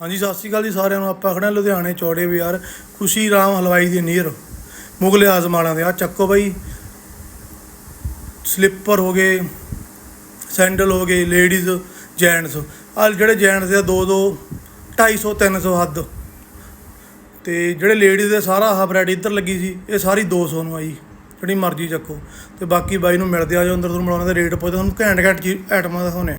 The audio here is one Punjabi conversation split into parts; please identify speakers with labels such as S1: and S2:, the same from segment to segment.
S1: ਹਾਂਜੀ, ਸਤਿ ਸ਼੍ਰੀ ਅਕਾਲ ਜੀ ਸਾਰਿਆਂ ਨੂੰ। ਆਪਾਂ ਖੜੇ ਲੁਧਿਆਣੇ ਚੌੜੇ ਬਾਜ਼ਾਰ, ਖੁਸ਼ੀ ਰਾਮ ਹਲਵਾਈ ਦੇ ਨੀਅਰ ਮੁਗਲ ਆਜ਼ਮ ਦੇ। ਆ ਚੱਕੋ ਬਾਈ। ਸਲਿੱਪਰ ਹੋ ਗਏ, ਸੈਂਡਲ ਹੋ ਗਏ, ਲੇਡੀਜ਼ ਜੈਂਟਸ। ਆ ਜਿਹੜੇ ਜੈਂਟਸ ਦੇ ਆ, ਦੋ ਦੋ 250 300 ਹੱਦ। ਤੇ ਜਿਹੜੇ ਲੇਡੀਜ਼ ਦੇ ਸਾਰਾ ਆਹ ਬ੍ਰੈਡ ਇੱਧਰ ਲੱਗੀ ਸੀ, ਇਹ ਸਾਰੀ 200 ਨੂੰ ਆਈ। ਜਿਹੜੀ ਮਰਜ਼ੀ ਚੱਕੋ। ਤੇ ਬਾਕੀ ਬਾਈ ਨੂੰ ਮਿਲਦੇ ਆ ਜੋ ਅੰਦਰ ਤੁਹਾਨੂੰ ਮਿਲਾਉਣਾ ਦੇ ਰੇਟ ਪੁੱਛਦੇ ਤੁਹਾਨੂੰ ਘੈਂਟ ਘੈਂਟ ਚੀਜ਼ ਆਈਟਮਾਂ ਦਿਖਾਉਣੇ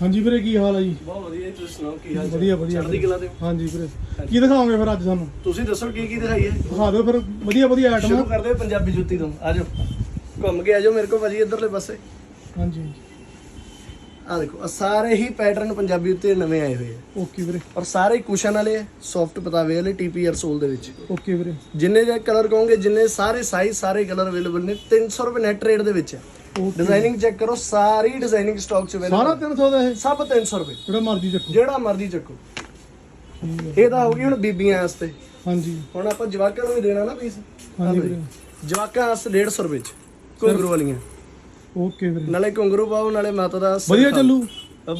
S1: ਹਾਂਜੀ ਵੀਰੇ ਕੀ ਹਾਲ ਆ ਜੀ?
S2: ਬਹੁਤ ਵਧੀਆ ਜੀ, ਤੁਸੀਂ ਸੁਣਾਓ ਕੀ ਹਾਲ ਚਾਲ?
S1: ਵਧੀਆ ਵਧੀਆ
S2: ਚੜ੍ਹਦੀ ਕਲਾ ਦੇ
S1: ਹਾਂਜੀ ਵੀਰੇ। ਕੀ ਦਿਖਾਓਗੇ ਫਿਰ ਅੱਜ ਸਾਨੂੰ?
S2: ਤੁਸੀਂ ਦੱਸੋ ਕੀ ਕੀ ਦਿਖਾਈਏ?
S1: ਦਿਖਾ ਦਿਓ ਫਿਰ ਵਧੀਆ ਵਧੀਆ
S2: ਸ਼ੁਰੂ
S1: ਆਈਟਮ
S2: ਕਰਦੇ ਹਾਂ ਪੰਜਾਬੀ ਜੁੱਤੀ ਤੋਂ। ਆਜੋ ਘੁੰਮ ਕੇ ਆਜੋ ਮੇਰੇ ਕੋਲ ਭਾਜੀ ਇਧਰਲੇ ਪਾਸੇ।
S1: ਹਾਂਜੀ
S2: ਆ ਦੇਖੋ ਆ ਸਾਰੇ ਹੀ ਪੈਟਰਨ ਪੰਜਾਬੀ ਉੱਤੇ ਨਵੇਂ ਆਏ ਹੋਏ ਆ।
S1: ਓਕੇ ਵੀਰੇ।
S2: ਔਰ ਸਾਰੇ ਕੁਸ਼ਨ ਵਾਲੇ ਆ ਸੌਫਟ ਪਤਾਵੇ ਵਾਲੇ ਟੀਪੀਆਰ ਸੋਲ ਦੇ ਵਿੱਚ।
S1: ਓਕੇ ਵੀਰੇ।
S2: ਜਿੰਨੇ ਜੇ ਕਲਰ ਕਹੋਗੇ ਜਿੰਨੇ ਸਾਰੇ ਸਾਈਜ਼ ਸਾਰੇ ਕਲਰ ਅਵੇਲੇਬਲ ਨੇ 300 ਰੁਪਏ ਨੈਟ ਰੇਟ ਦੇ ਵਿੱਚ ਹੈ ਡਿਜ਼ਾਈਨਿੰਗ ਚੈੱਕ ਕਰੋ ਸਾਰੀ ਡਿਜ਼ਾਈਨਿੰਗ ਸਟਾਕ ਚ
S1: ਸਾਰਾ
S2: ਅਵੇਲੇਬਲ
S1: 300 ਦਾ ਇਹ?
S2: ਸਭ 300 ਰੁਪਏ।
S1: ਜਿਹੜਾ ਮਰਜ਼ੀ ਚੱਕੋ।
S2: ਜਿਹੜਾ ਮਰਜ਼ੀ ਚੱਕੋ। ਇਹ ਤਾਂ ਹੋ ਗਈ ਹੁਣ ਬੀਬੀਆਂ ਵਾਸਤੇ।
S1: ਹਾਂਜੀ।
S2: ਹੁਣ ਆਪਾਂ ਜਵਾਕਾਂ ਨੂੰ ਵੀ ਦੇਣਾ ਨਾ ਪੀਸ
S1: ਹਾਂਜੀ
S2: ਜਵਾਕਾਂ ਵਾਸਤੇ 150 ਰੁਪਏ ਚ ਘੁੰਗਰੂ ਵਾਲੀਆਂ।
S1: ਓਕੇ ਵੀਰੇ।
S2: ਨਾਲੇ ਘੁੰਗਰੂ ਪਾਓ ਨਾਲੇ ਮਾਤਾ ਦਾ ਸਿਰ
S1: ਵਧੀਆ। ਚੱਲੂ।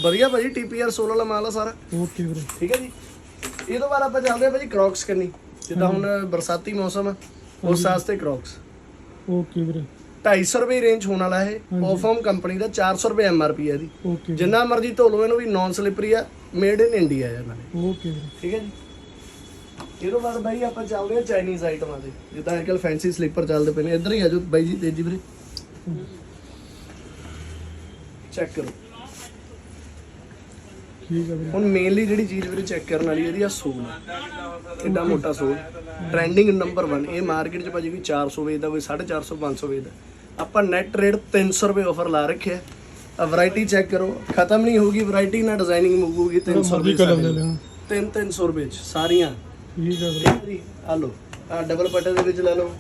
S2: ਵਧੀਆ ਭਾਜੀ ਟੀਪੀਆਰ 16 ਵਾਲਾ ਮਾਲ ਆ ਸਾਰਾ।
S1: ਓਕੇ ਵੀਰੇ।
S2: ਠੀਕ ਹੈ ਜੀ? ਇਹ ਤੋਂ ਬਾਅਦ ਆਪਾਂ ਚੱਲਦੇ ਆ ਭਾਜੀ ਕ੍ਰੌਕਸ ਕਰਨੀ। ਜਿੱਦਾਂ ਹੁਣ ਬਰਸਾਤੀ ਮੌਸਮ ਆ ਉਸ ਵਾਸਤੇ ਕ੍ਰੌਕਸ
S1: ਓਕੇ ਵੀਰੇ।
S2: 250 ਰੁਪਏ ਰੇਂਜ ਹੋਣ ਵਾਲਾ ਇਹ ਪਰਫਾਰਮ ਕੰਪਨੀ ਦਾ 400 ਰੁਪਏ ਐਮਆਰਪੀ ਹੈ ਇਹਦੀ।
S1: ਓਕੇ
S2: ਜਿੰਨਾ ਮਰਜ਼ੀ ਧੋ ਲਓ ਇਹਨੂੰ ਵੀ ਨਾਨ ਸਲਿਪਰੀ ਆ ਮੇਡ ਇਨ ਇੰਡੀਆ ਹੈ ਨਾਲੇ
S1: ਓਕੇ ਵੀਰੇ
S2: ਠੀਕ ਹੈ ਜੀ? ਇਹ ਤੋਂ ਬਾਅਦ ਬਾਈ ਆਪਾਂ ਚੱਲਦੇ ਆ ਚਾਈਨੀਜ਼ ਆਈਟਮਾਂ ਤੇ। ਜਿੱਦਾਂ ਅੱਜਕੱਲ ਫੈਂਸੀ ਸਲੀਪਰ ਚੱਲਦੇ ਪਏ ਨੇ। ਇੱਧਰ ਹੀ ਆਜੋ ਬਾਈ ਜੀ ਤੇਜੀ ਵੀਰੇ। ਚੈੱਕ ਕਰੋ।
S1: ਠੀਕ ਹੈ ਵੀਰੇ।
S2: ਹੁਣ ਮੇਨਲੀ ਜਿਹੜੀ ਚੀਜ਼ ਵੀਰੇ ਚੈੱਕ ਕਰਨ ਵਾਲੀ ਇਹਦੀ ਆ ਸੋਲ। ਐਡਾ ਮੋਟਾ ਸੋਲ। ਟ੍ਰੈਂਡਿੰਗ ਨੰਬਰ 1 ਇਹ ਮਾਰਕੀਟ 'ਚ ਭਾਜੀ ਵੀ 400 ਵੇਚਦਾ ਕੋਈ 450 500 ਵੇਚਦਾ। ਆਪਾਂ ਨੈਟ ਰੇਟ 300 ਰੁਪਏ ਆਫਰ ਲਾ ਰੱਖਿਆ ਆ ਵੈਰਾਈਟੀ ਚੈੱਕ ਕਰੋ। ਖਤਮ ਨਹੀਂ ਹੋਊਗੀ ਵੈਰਾਈਟੀ ਨਾ ਡਿਜ਼ਾਈਨਿੰਗ ਮੁੱਕੂਗੀ 300
S1: ਮਰਜ਼ੀ
S2: ਰੁਪਏ ਸਾਡੇ
S1: ਲਿਆ
S2: ਤਿੰਨ 300 ਰੁਪਏ 'ਚ ਸਾਰੀਆਂ।
S1: ਠੀਕ ਹੈ ਵੀਰੇ।
S2: ਆ ਲਓ ਆ ਡਬਲ ਪੱਟੇ ਦੇ ਵਿੱਚ ਲੈ ਲਓ।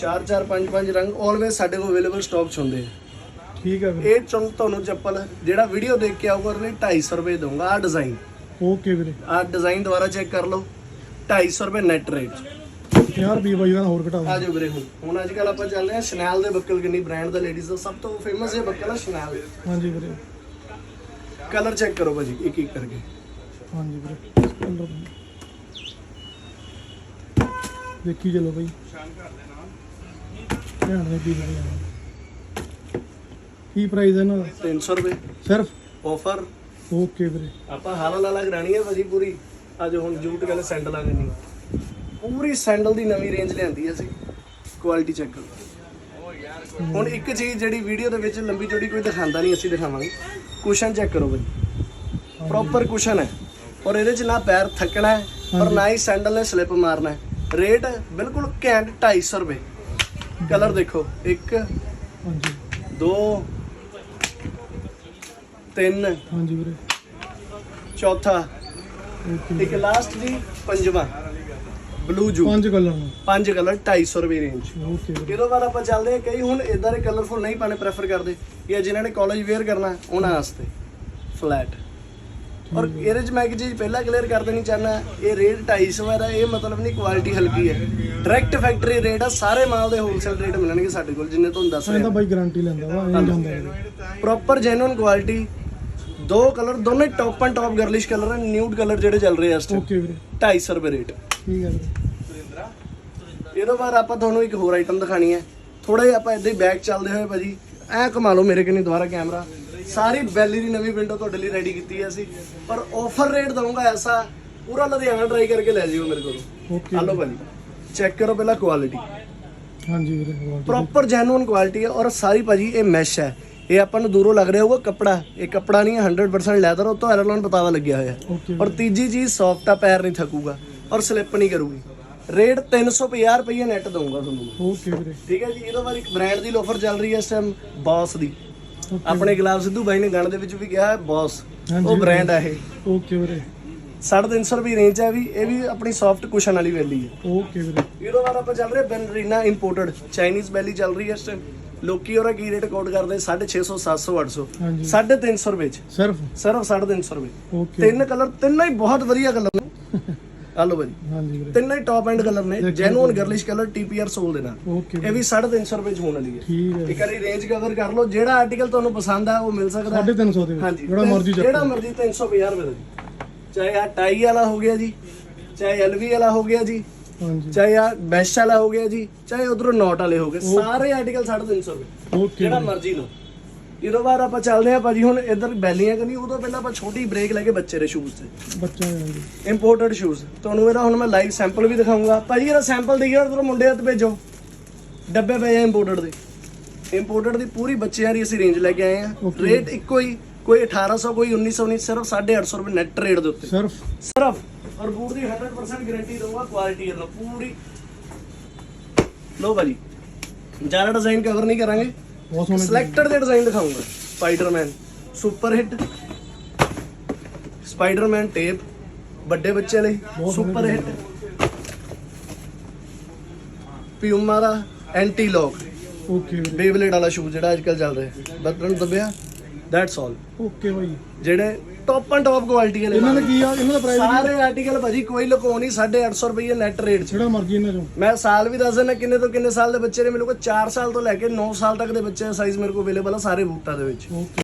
S2: 4 4 5 5 ਰੰਗ ਆਲਵੇਜ਼ ਸਾਡੇ ਕੋਲ ਅਵੇਲੇਬਲ ਸਟਾਕ 'ਚ ਹੁੰਦੇ ਆ।
S1: ਠੀਕ ਹੈ ਵੀਰੇ।
S2: ਇਹ ਚੁਣ ਤੁਹਾਨੂੰ ਚੱਪਲ ਜਿਹੜਾ ਵੀਡੀਓ ਦੇਖ ਕੇ ਆਊਗਾ ਉਹਨੇ 250 ਰੁਪਏ ਦਊਂਗਾ ਆ ਡਿਜ਼ਾਈਨ
S1: ਓਕੇ ਵੀਰੇ।
S2: ਆ ਡਿਜ਼ਾਈਨ ਦੁਬਾਰਾ ਚੈੱਕ ਕਰ ਲਓ। 250 ਰੁਪਏ ਨੈਟ ਰੇਟ
S1: ਯਾਰ ਵੀ ਬਾਈ ਦਾ ਹੋਰ ਘਟਾ
S2: ਆ ਜਾਓ ਵੀਰੇ ਹੁਣ। ਹੁਣ ਅੱਜ ਕੱਲ ਆਪਾਂ ਚੱਲ ਰਹੇ ਹਾਂ ਸ਼ਨੈਲ ਦੇ ਬੱਕਲ ਕਿੰਨੀ ਬ੍ਰਾਂਡ ਦਾ ਲੇਡੀਜ਼ ਦਾ। ਸਭ ਤੋਂ ਫੇਮਸ ਇਹ ਬੱਕਲ ਹੈ ਸ਼ਨੈਲ
S1: ਹਾਂਜੀ ਵੀਰੇ।
S2: ਕਲਰ ਚੈੱਕ ਕਰੋ ਭਾਜੀ ਇੱਕ ਇੱਕ ਕਰਕੇ।
S1: ਹਾਂਜੀ ਵੀਰੇ ਕਲਰ ਦੇਖੀ ਚਲੋ ਬਾਈ ਧਿਆਨ ਨਾਲ ਵੀ ਕੀ ਪ੍ਰਾਈਸ ਹੈ ਇਹਨਾਂ ਦਾ?
S2: 300 ਰੁਪਏ।
S1: ਸਿਰਫ?
S2: ਆਫਰ
S1: ਓਕੇ ਵੀਰੇ।
S2: ਆਪਾਂ ਹਾਲਾ ਲਾਲਾ ਕਰਾਣੀ ਹੈ ਭਾਜੀ ਪੂਰੀ। ਅੱਜ ਹੁਣ ਜੂਟ ਗੱਲ ਸੈਂਡਲ ਆ ਗਈ ਪੂਰੀ ਸੈਂਡਲ ਦੀ ਨਵੀਂ ਰੇਂਜ ਲਿਆਂਦੀ ਹੈ ਅਸੀਂ ਕੁਆਲਿਟੀ ਚੈੱਕ ਕਰੋ ਹੁਣ ਇੱਕ ਚੀਜ਼ ਜਿਹੜੀ ਵੀਡੀਓ ਦੇ ਵਿੱਚ ਲੰਬੀ ਚੌੜੀ ਕੋਈ ਦਿਖਾਉਂਦਾ ਨਹੀਂ ਅਸੀਂ ਦਿਖਾਵਾਂਗੇ। ਕੁਸ਼ਨ ਚੈੱਕ ਕਰੋ ਭਾਜੀ ਪ੍ਰੋਪਰ ਕੁਸ਼ਨ ਹੈ। ਔਰ ਇਹਦੇ 'ਚ ਨਾ ਪੈਰ ਥੱਕਣਾ ਹੈ ਔਰ ਨਾ ਹੀ ਸੈਂਡਲ ਨੇ ਸਲਿੱਪ ਮਾਰਨਾ ਹੈ। ਰੇਟ ਬਿਲਕੁਲ ਘੈਂਟ 250 ਰੁਪਏ। ਕਲਰ ਦੇਖੋ ਇੱਕ
S1: ਹਾਂਜੀ।
S2: ਦੋ ਤਿੰਨ
S1: ਹਾਂਜੀ ਵੀਰੇ।
S2: ਚੌਥਾ। ਇੱਕ ਲਾਸਟ ਜੀ ਪੰਜਵਾਂ। ਬਲੂ ਜੂ
S1: ਪੰਜ ਕਲਰ ਨੇ।
S2: ਪੰਜ ਕਲਰ 250 ਰੁਪਏ ਰੇਂਜ
S1: ਓਕੇ ਵੀਰੇ
S2: ਇਹਦੋਂ ਬਾਅਦ ਆਪਾਂ ਚੱਲਦੇ ਹਾਂ ਕਈ ਹੁਣ ਇਦਾਂ ਦੇ ਕਲਰਫੁਲ ਨਹੀਂ ਪਾਣੇ ਪ੍ਰੈਫਰ ਕਰਦੇ। ਜਾਂ ਜਿਨ੍ਹਾਂ ਨੇ ਕਾਲਜ ਵੇਅਰ ਕਰਨਾ ਉਹਨਾਂ ਵਾਸਤੇ। ਫਲੈਟ ਔਰ ਇਹਦੇ ਚ ਮੈਂ ਇੱਕ ਚੀਜ਼ ਪਹਿਲਾਂ ਕਲੀਅਰ ਕਰ ਦੇਣੀ ਚਾਹਨਾ ਇਹ ਰੇਟ 250 ਵਾਲਾ ਇਹ ਮਤਲਬ ਨਹੀਂ ਕੁਆਲਿਟੀ ਹਲਕੀ ਹੈ। ਡਾਇਰੈਕਟ ਫੈਕਟਰੀ ਰੇਟ ਆ ਸਾਰੇ ਮਾਲ ਦੇ ਹੋਲਸੇਲ ਰੇਟ ਮਿਲਣਗੇ ਸਾਡੇ ਕੋਲ ਜਿੰਨੇ ਤੁਹਾਨੂੰ ਦੱਸ
S1: ਇਹ ਤਾਂ
S2: ਰਿਹਾ।
S1: ਬਾਈ ਗਾਰੰਟੀ ਲੈਂਦਾ ਵਾ ਇਹ ਜਾਂਦਾ
S2: ਪ੍ਰੋਪਰ ਜੈਨੂਇਨ ਕੁਆਲਿਟੀ ਦੋ ਕਲਰ ਦੋਨੇ top end top girlish colour ਹਨ ਨਿਊਡ ਕਲਰ ਜਿਹੜੇ ਚੱਲ ਰਹੇ ਆ ਇਸ ਟਾਈਮ
S1: ਓਕੇ ਵੀਰੇ।
S2: 250 ਰੁਪਏ ਰੇਟ
S1: ਹੈ ਵੀਰੇ
S2: ਇਹਦੇ ਬਾਅਦ ਆਪਾਂ ਤੁਹਾਨੂੰ ਇੱਕ ਹੋਰ ਆਈਟਮ ਦਿਖਾਣੀ ਹੈ। ਥੋੜਾ ਜਿਹਾ ਆਪਾਂ ਇਦਾਂ ਹੀ ਬੈਕ ਚੱਲਦੇ ਹੋਏ ਭਾਜੀ ਐ ਕਮਾ ਲਓ ਮੇਰੇ ਕਿੰਨੀ ਦੁਬਾਰਾ ਕੈਮਰਾ ਸਾਰੀ ਬੈਲੀ ਦੀ ਨਵੀਂ ਵਿੰਡੋ ਤੁਹਾਡੇ ਲਈ ਰੈਡੀ ਕੀਤੀ ਹੈ ਅਸੀਂ। ਪਰ ਆਫਰ ਰੇਟ ਦਊਂਗਾ ਐਸਾ ਪੂਰਾ ਲੁਧਿਆਣਾ ਟਰਾਈ ਕਰਕੇ ਲੈ ਜਿਓ ਮੇਰੇ ਕੋਲ।
S1: ਓਕੇ
S2: ਹਲੋ ਭਾਜੀ ਚੈੱਕ ਕਰੋ ਪਹਿਲਾਂ ਕੁਆਲਿਟੀ
S1: ਹਾਂਜੀ ਵੀਰੇ
S2: ਪ੍ਰੋਪਰ ਜੈਨੂਇਨ ਕੁਆਲਿਟੀ ਹੈ ਔਰ ਸਾਰੀ ਭਾਜੀ ਇਹ ਮੈਸ਼ ਹੈ। ਇਹ ਆਪਾਂ ਨੂੰ ਦੂਰੋਂ ਲੱਗ ਰਿਹਾ ਹੋਊਗਾ ਕੱਪੜਾ। ਇਹ ਕੱਪੜਾ ਨਹੀਂ ਹੈ 100% ਲੈਦਰ ਉਹ ਤੋਂ ਐਰਲਨ ਪਤਾਵਾ ਲੱਗਿਆ ਹੋਇਆ ਔਰ ਤੀਜੀ ਚੀਜ਼ ਸੌਫਟ ਆ ਪੈਰ ਨਹੀਂ ਥਕੂਗਾ। ਔਰ ਸਲਿੱਪ ਨਹੀਂ ਕਰੂਗੀ। ਰੇਟ 350 ਰੁਪਏ ਨੈਟ ਦਊਂਗਾ ਤੁਹਾਨੂੰ
S1: ਓਕੇ ਵੀਰੇ।
S2: ਠੀਕ ਹੈ ਜੀ ਇਹਦੇ ਬਾਅਦ ਇੱਕ ਬ੍ਰਾਂਡ ਦੀ ਆਫਰ ਚੱਲ ਰਹੀ ਹੈ ਇਸ ਟਾਈਮ ਬੌਸ ਦੀ। ਆਪਣੇ ਗੁਲਾਬ ਸਿੱਧੂ ਬਾਈ ਨੇ ਗਾਣੇ ਦੇ ਵਿੱਚ ਵੀ ਕਿਹਾ ਹੈ ਬੌਸ।
S1: ਹਾਂਜੀ।
S2: ਉਹ ਬ੍ਰਾਂਡ ਹੈ ਇਹ।
S1: ਓਕੇ ਵੀਰੇ।
S2: 350 ਰੁਪਏ ਰੇਂਜ ਹੈ ਵੀ ਇਹ ਵੀ ਆਪਣੀ ਸੌਫਟ ਕੁਸ਼ਨ ਵਾਲੀ ਵੈਲੀ ਹੈ।
S1: ਓਕੇ ਵੀਰੇ।
S2: ਇਹਦੇ ਬਾਅਦ ਆਪਾਂ ਚੱਲ ਰਹੇ ਬੈਲਰੀਨਾ ਇੰਪੋਰਟਡ ਚਾਈਨੀਜ਼ ਬੈਲੀ ਚੱਲ ਰਹੀ ਹੈ ਇਸ ਟਾਈਮ ਲੋਕੀ ਉਹਦਾ ਕੀ ਰੇਟ ਕੋਡ ਕਰਦੇ 650 700 800
S1: ਹਾਂਜੀ।
S2: 350 ਰੁਪਏ ਚ।
S1: ਸਿਰਫ?
S2: ਸਿਰਫ 350 ਰੁਪਏ।
S1: ਓਕੇ
S2: ਤਿੰਨ ਕਲਰ ਤਿੰਨਾਂ ਹੀ ਬਹੁਤ ਵਧੀਆ ਕਲਰ ਨੇ ਆ ਲਓ ਭਾਜੀ
S1: ਹਾਂਜੀ ਵੀਰੇ।
S2: ਤਿੰਨਾਂ ਟੌਪ ਐਂਡ ਕਲਰ ਨੇ genuine girlish colour TPR sole ਦੇ ਨਾਲ।
S1: ਓਕੇ
S2: ਇਹ ਵੀ 350 ਰੁਪਏ ਚ ਹੋਣ ਵਾਲੀ ਹੈ।
S1: ਠੀਕ ਹੈ।
S2: ਇੱਕ ਵਾਰੀ ਰੇਂਜ ਕਵਰ ਕਰ ਲਓ ਜਿਹੜਾ ਆਰਟੀਕਲ ਤੁਹਾਨੂੰ ਪਸੰਦ ਆ ਉਹ ਮਿਲ ਸਕਦਾ ਹੈ।
S1: 350 ਦੇ ਵਿੱਚ ਜਿਹੜਾ ਮਰਜ਼ੀ
S2: ਜਿਹੜਾ ਮਰਜ਼ੀ 350 ਰੁਪਏ ਦਾ ਜੀ। ਚਾਹੇ ਆ ਟਾਈ ਵਾਲਾ ਹੋ ਗਿਆ ਜੀ ਚਾਹੇ ਐਲਵੀ ਵਾਲਾ ਹੋ ਗਿਆ ਜੀ
S1: ਹਾਂਜੀ।
S2: ਚਾਹੇ ਆ ਮੈਸ਼ ਵਾਲਾ ਹੋ ਗਿਆ ਜੀ ਚਾਹੇ ਉਧਰੋਂ ਨੋਟ ਵਾਲੇ ਹੋ ਗਏ ਸਾਰੇ ਆਰਟੀਕਲ 350 ਰੁਪਏ। ਜਿਹੜਾ ਮਰਜ਼ੀ ਲਓ। ਇਹਦੋਂ ਬਾਅਦ ਆਪਾਂ ਚੱਲਦੇ ਆ ਭਾਜੀ ਹੁਣ ਇੱਧਰ ਬੈਲੀਆਂ ਕਰਨੀ ਉਦੋਂ ਪਹਿਲਾਂ ਆਪਾਂ ਛੋਟੀ ਬ੍ਰੇਕ ਲੈ ਕੇ ਬੱਚੇ ਦੇ ਸ਼ੂਜ਼ ਤੇ।
S1: ਬੱਚਾ
S2: ਇੰਪੋਰਟਡ ਸ਼ੂਜ਼ ਤੁਹਾਨੂੰ ਇਹਦਾ ਹੁਣ ਮੈਂ ਲਾਈਵ ਸੈਂਪਲ ਵੀ ਦਿਖਾਉਂਗਾ ਭਾਜੀ ਇਹਦਾ ਸੈਂਪਲ ਦੇਈਏ ਉਧਰੋਂ ਮੁੰਡੇ ਹੱਥ ਭੇਜੋ। ਡੱਬੇ ਪਏ ਆ ਇੰਪੋਰਟਡ ਦੇ। ਇੰਪੋਰਟਡ ਦੀ ਪੂਰੀ ਬੱਚਿਆਂ ਦੀ ਅਸੀਂ ਰੇਂਜ ਲੈ ਕੇ ਆਏ ਆ।
S1: Okay.
S2: ਰੇਟ ਇੱਕੋ ਹੀ ਕੋਈ 1800 ਕੋਈ 1900 ਨਹੀਂ ਸਿਰਫ 850 ਰੁਪਏ ਨੈਟ ਰੇਟ ਦੇ ਉੱਤੇ।
S1: ਸਿਰਫ?
S2: ਸਿਰਫ। ਔਰ ਬੂਟ ਦੀ 100% ਗਾਰੰਟੀ ਦਊਗਾ ਕੁਆਲਿਟੀ ਇਹਦਾ ਪੂਰੀ। ਲੋ ਭਾਜੀ ਜ਼ਿਆਦਾ ਡਿਜ਼ਾਈਨ ਕਵਰ ਨਹੀਂ ਕਰਾਂਗੇ।
S1: ਬਹੁਤ ਸੋਹਣੇ
S2: ਸਿਲੈਕਟਡ ਦੇ design ਦਿਖਾਉਂਗਾ। Spiderman super hit Spiderman tape ਵੱਡੇ ਬੱਚੇ ਲਈ ਸੁਪਰ ਹਿੱਟ ਪਿਊਮਾ ਦਾ ਐਂਟੀ ਲੌਕ
S1: ਓਕੇ
S2: ਬੇਬਲੇਡ ਵਾਲਾ ਸ਼ੂ ਜਿਹੜਾ ਅੱਜ ਕੱਲ ਚੱਲ ਰਿਹਾ। ਬਟਨ ਦਬਿਆ? ਦੈਟਸ ਆਲ
S1: ਓਕੇ ਭਾਈ
S2: ਜਿਹੜੇ ਟੌਪ ਐਂਡ ਟੌਪ ਕੁਆਲਿਟੀ ਵਾਲੇ
S1: ਇਹਨਾਂ ਦਾ ਕੀ ਆ? ਇਹਨਾਂ ਦਾ ਪ੍ਰਾਈਸ
S2: ਸਾਰੇ ਆਰਟੀਕਲ ਭਾਜੀ ਕੋਈ ਲੁਕੋ ਨਹੀਂ 850 ਰੁਪਏ ਨੈਟ ਰੇਟ
S1: ਜਿਹੜਾ ਮਰਜ਼ੀ ਇਹਨਾਂ ਚੋਂ।
S2: ਮੈਂ ਸਾਲ ਵੀ ਦੱਸ ਦਿੰਦਾ ਕਿੰਨੇ ਤੋਂ ਕਿੰਨੇ ਸਾਲ ਦੇ ਬੱਚੇ ਨੇ ਮੇਰੇ ਕੋਲ 4 ਸਾਲ ਤੋਂ ਲੈ ਕੇ 9 ਸਾਲ ਤੱਕ ਦੇ ਬੱਚੇ ਦਾ ਸਾਈਜ਼ ਮੇਰੇ ਕੋਲ ਅਵੇਲੇਬਲ ਆ ਸਾਰੇ ਬੂਟਾਂ ਦੇ ਵਿੱਚ।
S1: ਓਕੇ